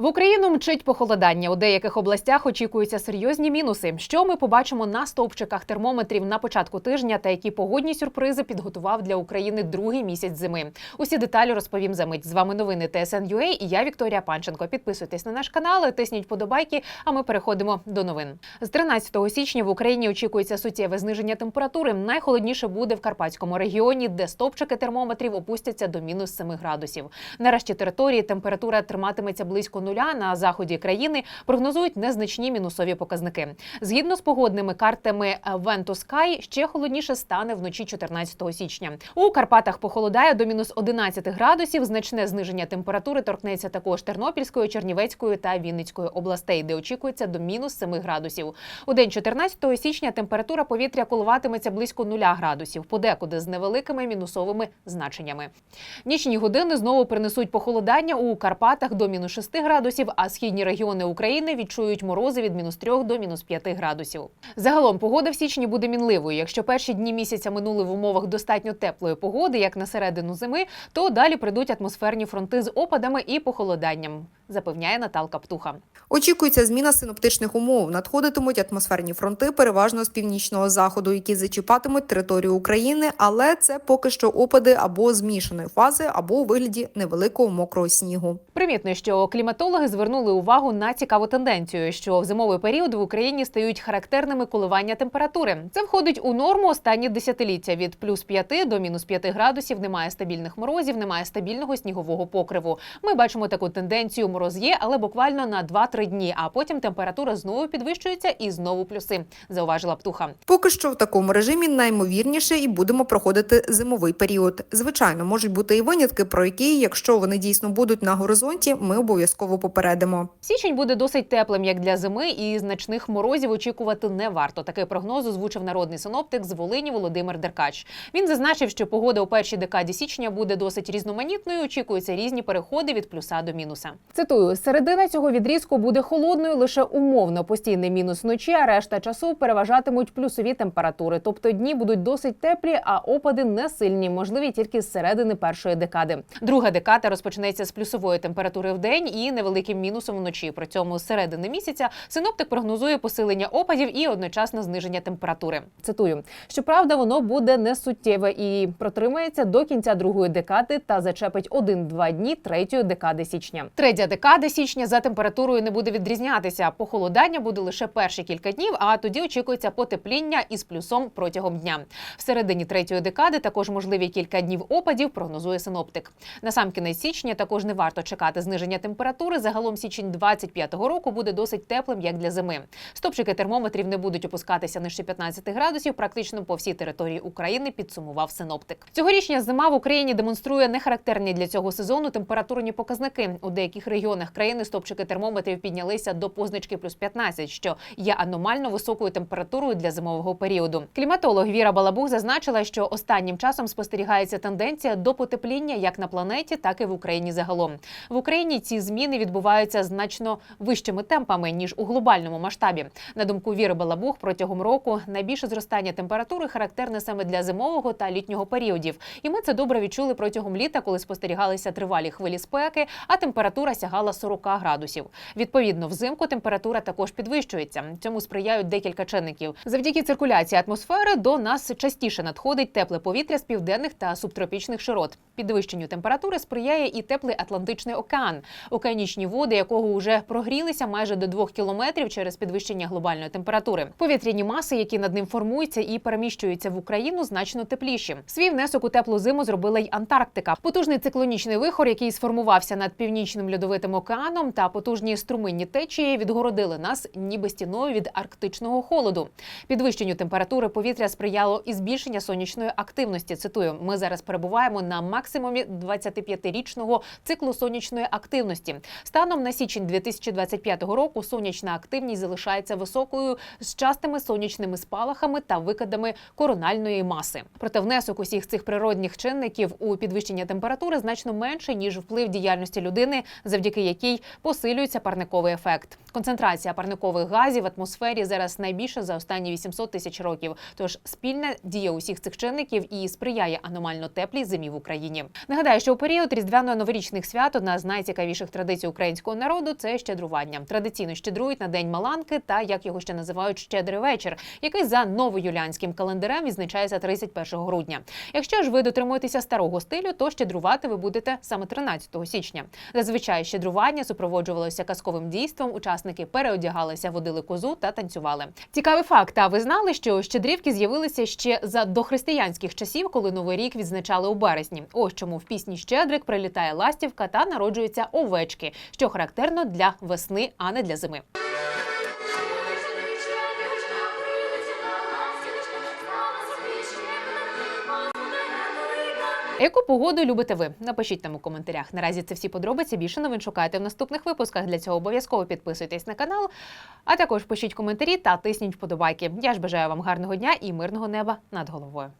В Україну мчить похолодання. У деяких областях очікуються серйозні мінуси. Що ми побачимо на стовпчиках термометрів на початку тижня та які погодні сюрпризи підготував для України другий місяць зими. Усі деталі розповім за мить. З вами новини ТСН.UA і я Вікторія Панченко. Підписуйтесь на наш канал, тисніть подобайки. А ми переходимо до новин. З 13 січня в Україні очікується суттєве зниження температури. Найхолодніше буде в Карпатському регіоні, де стовпчики термометрів опустяться до мінус 7 градусів. Нарешті території температура триматиметься близько нуля. На заході країни прогнозують незначні мінусові показники. Згідно з погодними картами Sky, ще холодніше стане вночі 14 січня. У Карпатах похолодає до мінус 11 градусів. Значне зниження температури торкнеться також Тернопільської, Чернівецької та Вінницької областей, де очікується до мінус 7 градусів. У день 14 січня температура повітря коливатиметься близько 0 градусів, подекуди з невеликими мінусовими значеннями. Нічні години знову принесуть похолодання у Карпатах до мінус 6 градусів, а східні регіони України відчують морози від мінус 3 до мінус 5 градусів. Загалом погода в січні буде мінливою. Якщо перші дні місяця минули в умовах достатньо теплої погоди, як на середину зими, то далі прийдуть атмосферні фронти з опадами і похолоданням, запевняє Наталка Птуха. Очікується зміна синоптичних умов. Надходитимуть атмосферні фронти, переважно з північного заходу, які зачіпатимуть територію України, але це поки що опади або змішаної фази, або у вигляді невеликого мокрого снігу. Примітно, що кліматологи звернули увагу на цікаву тенденцію, що в зимовий період в Україні стають характерними коливання температури. Це входить у норму останні десятиліття. Від плюс 5 до мінус 5 градусів немає стабільних морозів, немає стабільного снігового покриву. Ми бачимо таку тенденцію. Мороз є, але буквально на 2-3 дні. А потім температура знову підвищується і знову плюси. Зауважила птуха. Поки що в такому режимі наймовірніше і будемо проходити зимовий період. Звичайно, можуть бути і винятки, про які, якщо вони дійсно будуть на горизонті, ми обов'язково попередимо. Січень буде досить теплим, як для зими, і значних морозів очікувати не варто. Такий прогноз озвучив народний синоптик з Волині Володимир Деркач. Він зазначив, що погода у першій декаді січня буде досить різноманітною. Очікуються різні переходи від плюса до мінуса. Цитую: середина цього відрізку буде холодною лише умовно. Постійний мінус вночі, а решта часу переважатимуть плюсові температури. Тобто дні будуть досить теплі, а опади не сильні, можливі тільки з середини першої декади. Друга декада розпочнеться з плюсової температури в день і невеликим мінусом вночі. При цьому з середини місяця синоптик прогнозує посилення опадів і одночасне зниження температури. Цитую: щоправда, воно буде не суттєве і протримається до кінця другої декади та зачепить один-два дні третьої декади січня. Третя декада січня за температурою не буде відрізнятися. Похолодання буде лише перші кілька днів, а тоді очікується потепління із плюсом протягом дня. В середині третьої декади також можливі кілька днів опадів, прогнозує синоптик. На сам кінець січня також не варто чекати зниження температури. Загалом січень 25-го року буде досить теплим, як для зими. Стопчики термометрів не будуть опускатися нижче 15 градусів. Практично по всій території України підсумував синоптик. Цьогорічня зима в Україні демонструє нехарактерні для цього сезону температурні показники. У деяких регіонах країни стопчики термометрів піднялися до позначки плюс 15, що є аномально високою температурою для зимового періоду. Кліматолог Віра Балабух зазначила, що останнім часом спостерігається тенденція до потепління як на планеті, так і в Україні загалом. В Україні ці зміни відбуваються значно вищими темпами ніж у глобальному масштабі. На думку Віри Балабух, протягом року найбільше зростання температури характерне саме для зимового та літнього періодів. І ми це добре відчули протягом літа, коли спостерігалися тривалі хвилі спеки, а температура сягала 40 градусів. Відповідно, взимку температура також підвищується. Цьому сприяють декілька чинників. Завдяки циркуляції атмосфери до нас частіше надходить тепле повітря з південних та субтропічних широт. Підвищенню температури сприяє і теплий Атлантичний океан, океанічні води, якого вже прогрілися майже до 2 кілометрів через підвищення глобальної температури. Повітряні маси, які над ним формуються і переміщуються в Україну, значно тепліші. Свій внесок у теплу зиму зробила й Антарктика. Потужний циклонічний вихор, який сформувався над північним льодовитим океаном, та потужні струминні течії відгородили нас ніби стіною від арктичного холоду. Підвищенню температури повітря сприяло і збільшення сонячної активності. Цитую: ми зараз перебуваємо на максимумі 25-річного циклу сонячної активності. Станом на січень 2025 року сонячна активність залишається високою з частими сонячними спалахами та викидами корональної маси. Проте внесок усіх цих природних чинників у підвищення температури значно менше ніж вплив діяльності людини завдяки завдяки якій посилюється парниковий ефект. Концентрація парникових газів в атмосфері зараз найбільша за останні 800 тисяч років. Тож спільна дія усіх цих чинників і сприяє аномально теплій зимі в Україні. Нагадаю, що у період різдвяно-новорічних свят одна з найцікавіших традицій українського народу це щедрування. Традиційно щедрують на день Маланки та як його ще називають щедрий вечір, який за новоюліанським календарем відзначається 31 грудня. Якщо ж ви дотримуєтеся старого стилю, то щедрувати ви будете саме 13 січня. Зазвичай щедрування супроводжувалося казковим дійством. Учасники переодягалися, водили козу та танцювали. Цікавий факт. А ви знали, що щедрівки з'явилися ще за дохристиянських часів, коли новий рік відзначали у березні. Ось чому в пісні Щедрик прилітає ластівка та народжуються овечки, що характерно для весни, а не для зими. Яку погоду любите ви? Напишіть нам у коментарях. Наразі це всі подробиці. Більше новин шукайте в наступних випусках. Для цього обов'язково підписуйтесь на канал, а також пишіть коментарі та тисніть вподобайки. Я ж бажаю вам гарного дня і мирного неба над головою.